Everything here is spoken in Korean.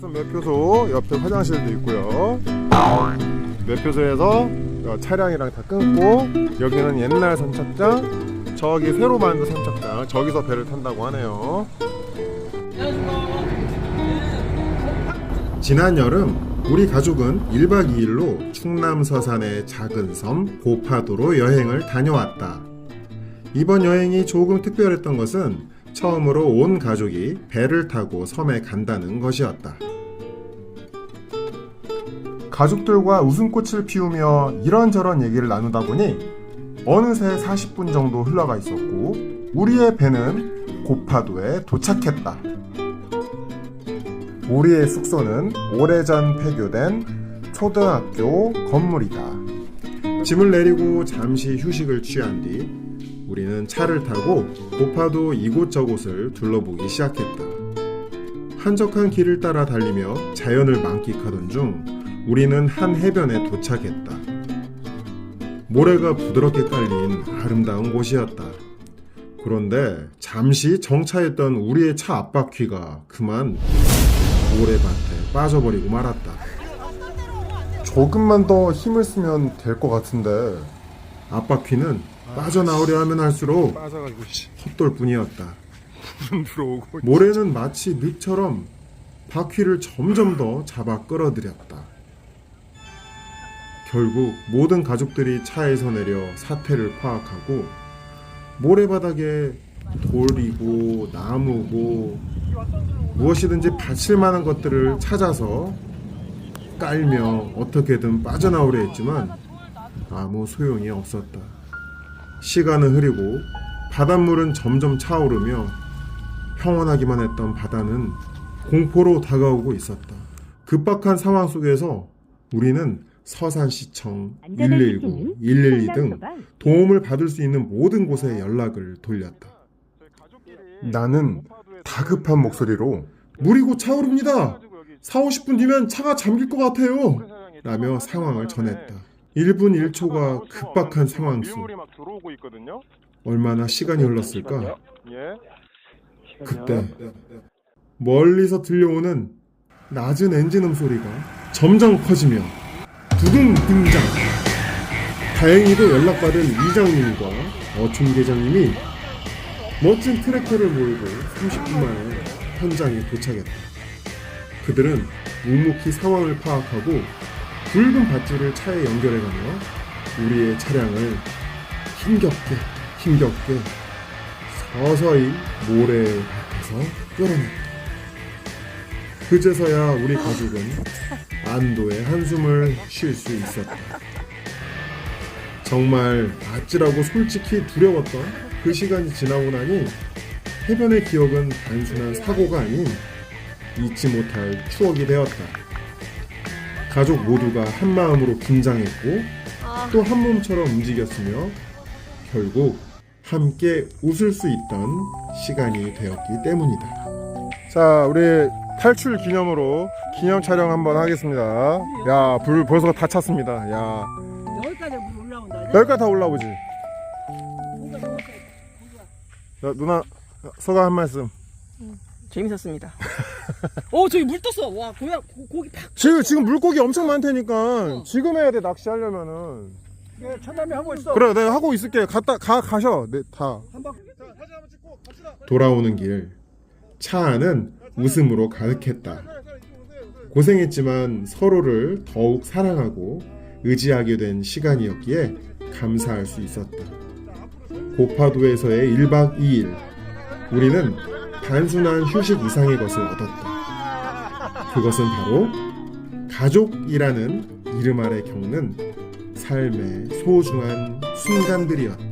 탑승 매표소 옆에 화장실도 있고요. 매표소에서 어, 차량이랑 다 끊고 여기는 옛날 선착장, 저기 새로 만든 선착장, 저기서 배를 탄다고 하네요. 지난 여름 우리 가족은 1박 2일로 충남 서산의 작은 섬 고파도로 여행을 다녀왔다. 이번 여행이 조금 특별했던 것은 처음으로 온 가족이 배를 타고 섬에 간다는 것이었다. 가족들과 웃음꽃을 피우며 이런저런 얘기를 나누다 보니 어느새 40분 정도 흘러가 있었고 우리의 배는 고파도에 도착했다. 우리의 숙소는 오래전 폐교된 초등학교 건물이다. 짐을 내리고 잠시 휴식을 취한 뒤 우리는 차를 타고 고파도 이곳저곳을 둘러보기 시작했다. 한적한 길을 따라 달리며 자연을 만끽하던 중 우리는 한 해변에 도착했다. 모래가 부드럽게 깔린 아름다운 곳이었다. 그런데 잠시 정차했던 우리의 차 앞바퀴가 그만 모래밭에 빠져버리고 말았다. 조금만 더 힘을 쓰면 될 것 같은데 앞바퀴는 빠져나오려 하면 할수록 빠져가지고 헛돌 뿐이었다. 모래는 마치 늪처럼 바퀴를 점점 더 잡아 끌어들였다. 결국 모든 가족들이 차에서 내려 사태를 파악하고 모래바닥에 돌이고 나무고 무엇이든지 받칠 만한 것들을 찾아서 깔며 어떻게든 빠져나오려 했지만 아무 소용이 없었다. 시간은 흐리고 바닷물은 점점 차오르며 평온하기만 했던 바다는 공포로 다가오고 있었다. 급박한 상황 속에서 우리는 서산시청, 119, 112 등 도움을 받을 수 있는 모든 곳에 연락을 돌렸다. 나는 다급한 목소리로 물이 곧 차오릅니다. 4, 50분 뒤면 차가 잠길 것 같아요. 라며 상황을 전했다. 1분 1초가 급박한 상황 속 밀물이 막 들어오고 있거든요. 얼마나 시간이 흘렀을까? 예. 그때 멀리서 들려오는 낮은 엔진 음 소리가 점점 커지며 두둥 등장. 다행히도 연락받은 이장님과 어촌 계장님이 멋진 트랙터를 몰고 30분 만에 현장에 도착했다. 그들은 묵묵히 상황을 파악하고 붉은 밧줄을 차에 연결해가며 우리의 차량을 힘겹게 힘겹게 서서히 모래 밖에서 끌어냈다. 그제서야 우리 가족은 안도의 한숨을 쉴 수 있었다. 정말 아찔하고 솔직히 두려웠던 그 시간이 지나고 나니 해변의 기억은 단순한 사고가 아닌 잊지 못할 추억이 되었다. 가족 모두가 한 마음으로 긴장했고 또 한 몸처럼 움직였으며 결국 함께 웃을 수 있던 시간이 되었기 때문이다. 자, 우리 탈출 기념으로 기념 촬영 한번 하겠습니다. 야, 불 벌써 다 찼습니다. 야, 여기까지 물 올라온다. 여기까지 다 올라오지. 야, 누나 소감 한 말씀. 재밌었습니다. 오 저기 물 떴어. 와 고야 고, 고기 팍. 지금 지금 물고기 엄청 많다니까. 지금 해야 돼 낚시하려면은. 네, 천남이 하고 있어. 그래, 내가 하고 있을게. 갔다 가 가셔. 네, 다. 돌아오는 길 차 안은 웃음으로 가득했다. 고생했지만 서로를 더욱 사랑하고 의지하게 된 시간이었기에 감사할 수 있었다. 고파도에서의 1박 2일 우리는 단순한 휴식 이상의 것을 얻었다. 그것은 바로 가족이라는 이름 아래 겪는 삶의 소중한 순간들이었다.